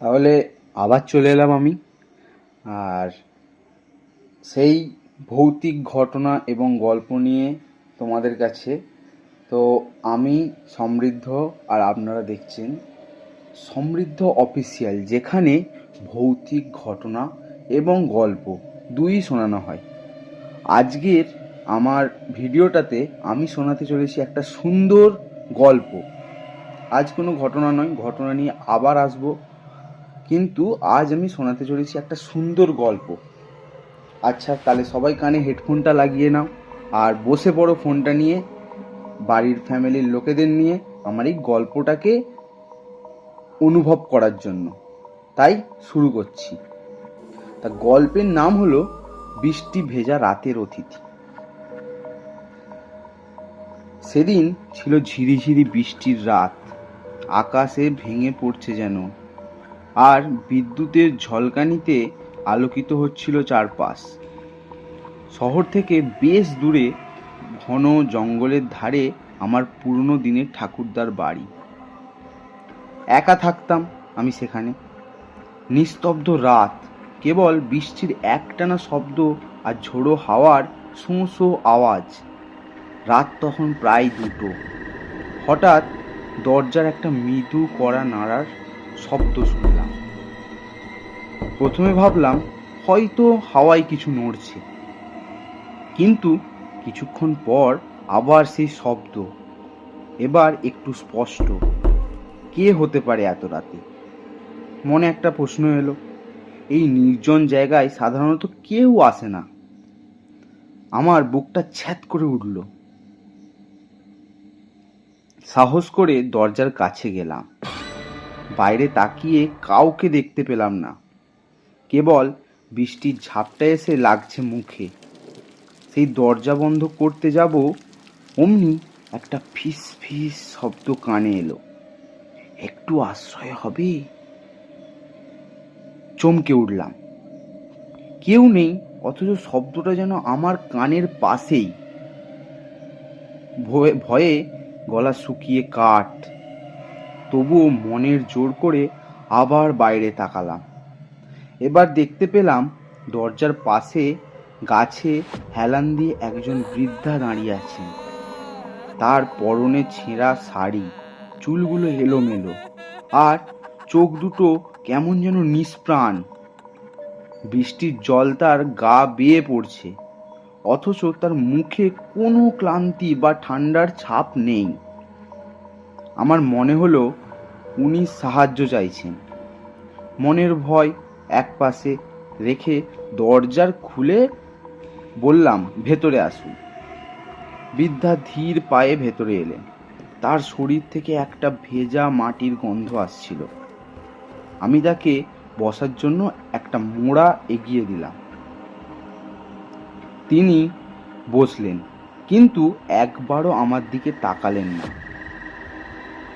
তাহলে আবার চলে এলাম আমি। আর সেই ভৌতিক ঘটনা এবং গল্প নিয়ে তোমাদের কাছে। তো আমি সমৃদ্ধ আর আপনারা দেখছেন সমৃদ্ধ অফিসিয়াল, যেখানে ভৌতিক ঘটনা এবং গল্প দুই শোনানো হয়। আজকের আমার ভিডিওটাতে আমি শোনাতে চলেছি একটা সুন্দর গল্প। আজ কোনো ঘটনা নয়, ঘটনা নিয়ে আবার আসব। কিন্তু আজ আমি শোনাতে চলেছি একটা সুন্দর গল্প। আচ্ছা তাহলে সবাই কানে হেডফোনটা লাগিয়ে নাও আর বসে পড়ো ফোনটা নিয়ে, বাড়ির ফ্যামিলির লোকেদের নিয়ে আমার এই গল্পটাকে অনুভব করার জন্য। তাই শুরু করছি। তা গল্পের নাম হলো বৃষ্টি ভেজা রাতের অতিথি। সেদিন ছিল ঝিরিঝিরি বৃষ্টির রাত। আকাশে ভেঙে পড়ছে যেন আর বিদ্যুতের ঝলকানিতে আলোকিত হচ্ছিল চারপাশ। শহর থেকে বেশ দূরে, ঘন জঙ্গলের ধারে আমার পুরনো দিনের ঠাকুরদার বাড়ি। একা থাকতাম আমি সেখানে। নিস্তব্ধ রাত, কেবল বৃষ্টির একটানা শব্দ আর ঝোড়ো হাওয়ার শোঁ আওয়াজ। রাত তখন প্রায় দুটো। হঠাৎ দরজার একটা মৃদু কড়া নাড়ার শব্দ শুনলাম। প্রথমে ভাবলাম, হয়তো হাওয়ায় কিছু নড়ছে। কিন্তু কিছুক্ষণ পর আবার সেই শব্দ, এবার একটু স্পষ্ট। কে হতে পারে এত রাতে? মনে একটা প্রশ্ন এলো। এই নির্জন জায়গায় সাধারণত কেউ আসে না। আমার বুকটা ছ্যাত করে উঠল। সাহস করে দরজার কাছে গেলাম। বাইরে তাকিয়ে কাউকে দেখতে পেলাম না। কেবল বৃষ্টির ঝাপটা এসে লাগছে মুখে। সেই দরজা বন্ধ করতে যাব, অমনি একটা ফিস ফিস শব্দ কানে এলো। একটু আশ্রয় হবে? চমকে উঠলাম। কেউ নেই, অথচ শব্দটা যেন আমার কানের পাশেই। ভয়ে ভয়ে গলা শুকিয়ে কাঠ। তবুও মনের জোর করে আবার বাইরে তাকালাম। এবার দেখতে পেলাম দরজার পাশে গাছে হেলান দিয়ে একজন বৃদ্ধা দাঁড়িয়ে আছেন। তার পরনে ছেঁড়া শাড়ি, চুলগুলো এলোমেলো, আর চোখ দুটো কেমন যেন নিষ্প্রাণ। বৃষ্টির জল তার গা বেয়ে পড়ছে, অথচ তার মুখে কোনো ক্লান্তি বা ঠান্ডার ছাপ নেই। আমার মনে হলো উনি সাহায্য চাইছেন। মনের ভয় একপাশে রেখে দরজার খুলে বললাম, ভেতরে আসুন। বৃদ্ধা ধীর পায়ে ভেতরে এলেন। তার শরীর থেকে একটা ভেজা মাটির গন্ধ আসছিল। আমি তাকে বসার জন্য একটা মোড়া এগিয়ে দিলাম। তিনি বসলেন, কিন্তু একবারও আমার দিকে তাকালেন না।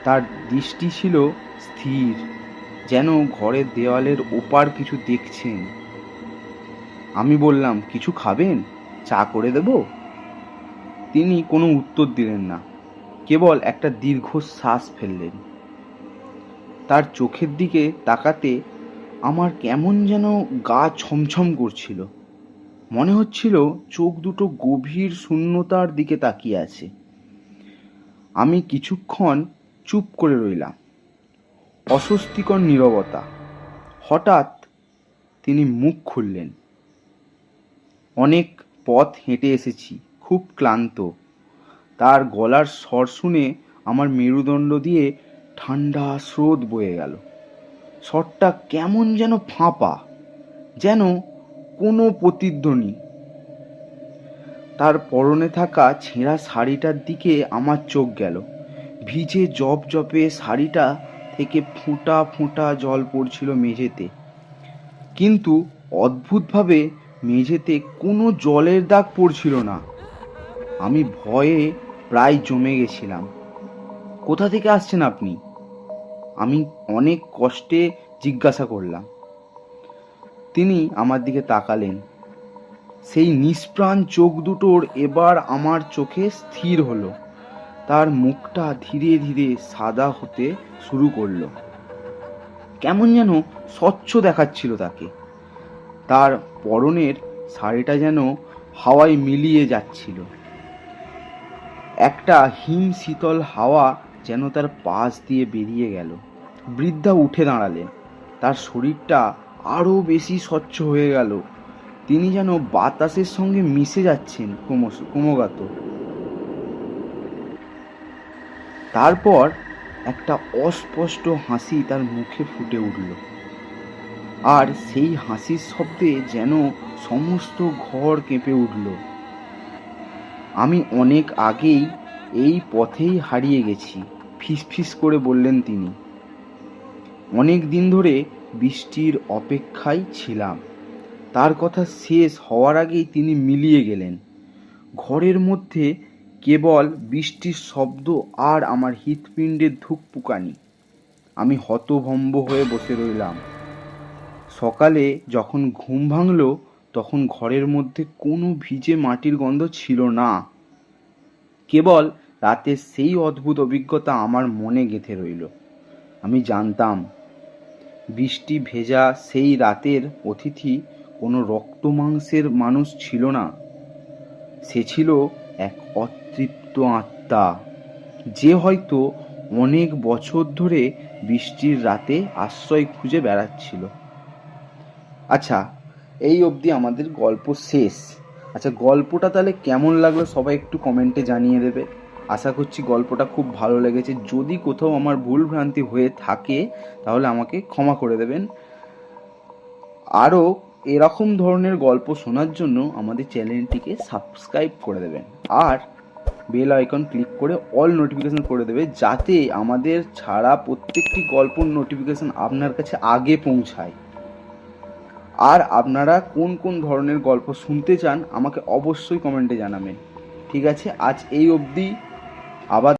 তার দৃষ্টি ছিল স্থির। যেন ঘরের দেওয়ালের ওপার কিছু দেখছেন। আমি বললাম, কিছু খাবেন? চা করে দেব? তিনি কোনো উত্তর দিলেন না, কেবল একটা দীর্ঘ শ্বাস ফেললেন। তার চোখের দিকে তাকাতে আমার কেমন যেন গা ছমছম করছিল। মনে হচ্ছিল চোখ দুটো গভীর শূন্যতার দিকে তাকিয়ে আছে। আমি কিছুক্ষণ চুপ করে রইলাম। অস্বস্তিকর নীরবতা। হঠাৎ তিনি মুখ খুললেন। অনেক পথ হেঁটে এসেছি, খুব ক্লান্ত। তার গলার স্বর শুনে আমার মেরুদণ্ড দিয়ে ঠান্ডা স্রোত বয়ে গেল। স্বরটা কেমন যেন ফাঁপা, যেন কোনো প্রতিধ্বনি। তার পরনে থাকা ছেঁড়া শাড়িটার দিকে আমার চোখ গেল। ভিজে জপ জপে শাড়িটা থেকে ফোঁটা ফোঁটা জল পড়ছিল মেঝেতে। কিন্তু অদ্ভুতভাবে মেঝেতে কোনো জলের দাগ পড়ছিল না। আমি ভয়ে প্রায় জমে গেছিলাম। কোথা থেকে আসছেন আপনি? আমি অনেক কষ্টে জিজ্ঞাসা করলাম। তিনি আমার দিকে তাকালেন। সেই নিষ্প্রাণ চোখ দুটোর এবার আমার চোখে স্থির হলো। তার মুখটা ধীরে ধীরে সাদা হতে শুরু করল। কেমন যেন স্বচ্ছ দেখাচ্ছিল তাকে। তার পরনের শাড়িটা যেন হাওয়ায় মিলিয়ে যাচ্ছিল। একটা হিম শীতল হাওয়া যেন তার পাশ দিয়ে বেরিয়ে গেল। বৃদ্ধা উঠে দাঁড়ালেন। তার শরীরটা আরও বেশি স্বচ্ছ হয়ে গেল। তিনি যেন বাতাসের সঙ্গে মিশে যাচ্ছেন ক্রমশ ক্রমাগত। তারপর একটা অস্পষ্ট হাসি তার মুখে ফুটে উঠল। আর সেই হাসির শব্দে যেন সমস্ত ঘর কেঁপে উঠল। আমি অনেক আগেই এই পথেই হারিয়ে গেছি, ফিসফিস করে বললেন তিনি। অনেক দিন ধরে বৃষ্টির অপেক্ষায় ছিলাম। তার কথা শেষ হওয়ার আগেই তিনি মিলিয়ে গেলেন। ঘরের মধ্যে কেবল বৃষ্টির শব্দ আর আমার হৃৎপিণ্ডের ধুকপুকানি। আমি হতভম্ব হয়ে বসে রইলাম। সকালে যখন ঘুম ভাঙলো, তখন ঘরের মধ্যে কোনো ভিজে মাটির গন্ধ ছিল না। কেবল রাতের সেই অদ্ভুত অভিজ্ঞতা আমার মনে গেঁথে রইল। আমি জানতাম, বৃষ্টি ভেজা সেই রাতের অতিথি কোনো রক্ত মাংসের মানুষ ছিল না। সে ছিল এক অতৃপ্ত আত্মা। যে হয়তো অনেক বছর ধরে বৃষ্টির রাতে আশ্রয় খুঁজে বেড়াচ্ছিল। আচ্ছা এই অবধি আমাদের গল্প শেষ। আচ্ছা গল্পটা তাহলে কেমন লাগল সবাই একটু কমেন্টে জানিয়ে দেবে। আশা করছি গল্পটা খুব ভালো লেগেছে। যদি কোথাও আমার ভুল ভ্রান্তি হয়ে থাকে, তাহলে আমাকে ক্ষমা করে দেবেন। আরও এরকম ধরনের গল্প শোনার জন্য আমাদের চ্যানেলটিকে সাবস্ক্রাইব করে দেবেন। আর বেল আইকন ক্লিক করে অল নোটিফিকেশন করে দেবে যাতে আমাদের ছাড়া প্রত্যেকটি গল্পর নোটিফিকেশন আপনার কাছে আগে পৌঁছায়। আর আপনারা কোন কোন ধরনের গল্প শুনতে চান আমাকে অবশ্যই কমেন্টে জানাবেন। ঠিক আছে, আজ এই অবধি। আবার